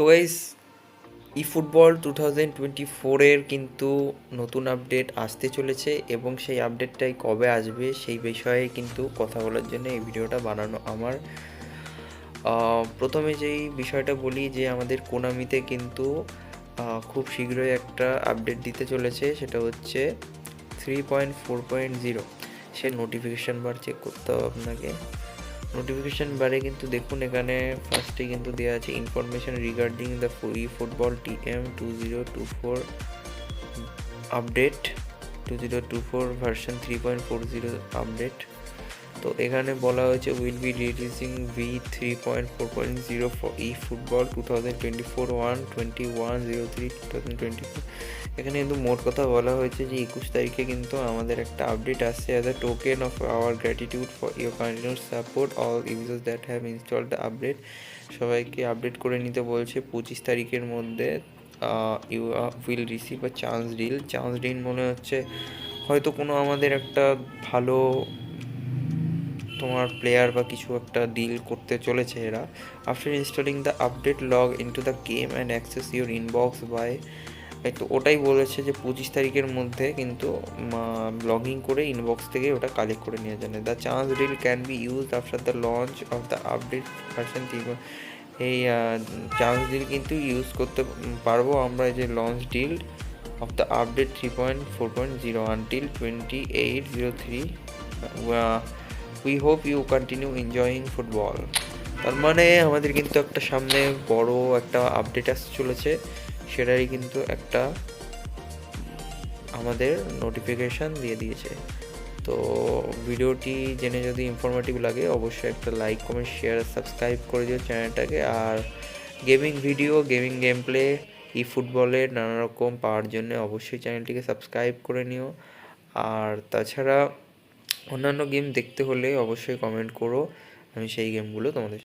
তো guys e football two thousand twenty ফোরের কিন্তু নতুন আপডেট আসতে চলেছে এবং সেই আপডেটটাই কবে আসবে সেই বিষয়ে কিন্তু কথা বলার জন্য এই ভিডিওটা বানানো আমার। প্রথমে যেই বিষয়টা বলি যে আমাদের কোনামিতে কিন্তু খুব শীঘ্রই একটা আপডেট দিতে চলেছে, সেটা হচ্ছে three point four point zero সে নোটিফিকেশান বার চেক করতে হবে আপনাকে। নোটিফিকেশান বারে কিন্তু দেখুন, এখানে ফার্স্টে কিন্তু দেওয়া আছে information regarding the e football T M two zero two four update two zero two four version three point four zero update তো এখানে বলা হয়েছে will be releasing v three point four point zero for e football two thousand twenty four one twenty one zero three two thousand twenty four এখানে কিন্তু মোট কথা বলা হয়েছে যে একুশ তারিখে কিন্তু আমাদের একটা আপডেট আসছে as a token of our gratitude for your continuous support all users that have install the update সবাইকে আপডেট করে নিতে বলছে পঁচিশ তারিখের মধ্যে you will receive a chance deal chance deal মনে হচ্ছে হয়তো কোনো আমাদের একটা ভালো তোমার প্লেয়ার বা কিছু একটা ডিল করতে চলেছে এরা। After installing the update log into the game and access your inbox by তো ওটাই বলেছে যে পঁচিশ তারিখের মধ্যে কিন্তু লগ ইন করে ইনবক্স থেকে ওটা কালেক্ট করে নিয়ে যাবে। The chance deal can be use after the launch of the update version এই চান্স ডিল কিন্তু ইউজ করতে পারব আমরা যে launch deal of the update three point four point zero until twenty eight zero three we hope you continue enjoying football তার মানে আমাদের কিন্তু একটা সামনে বড় একটা আপডেট আসতে চলেছে। সেটারই কিন্তু একটা আমাদের নোটিফিকেশান দিয়ে দিয়েছে। তো ভিডিওটি জেনে যদি ইনফরমেটিভ লাগে, অবশ্যই একটা লাইক কমেন্ট শেয়ার সাবস্ক্রাইব করে দিও চ্যানেলটাকে আর gaming video gaming game play e ফুটবলের নানা রকম পাওয়ার জন্য অবশ্যই চ্যানেলটিকে সাবস্ক্রাইব করে নিও। আর তাছাড়া অন্যান্য গেম দেখতে হলে অবশ্যই কমেন্ট করো। আমি সেই গেমগুলো তোমাদের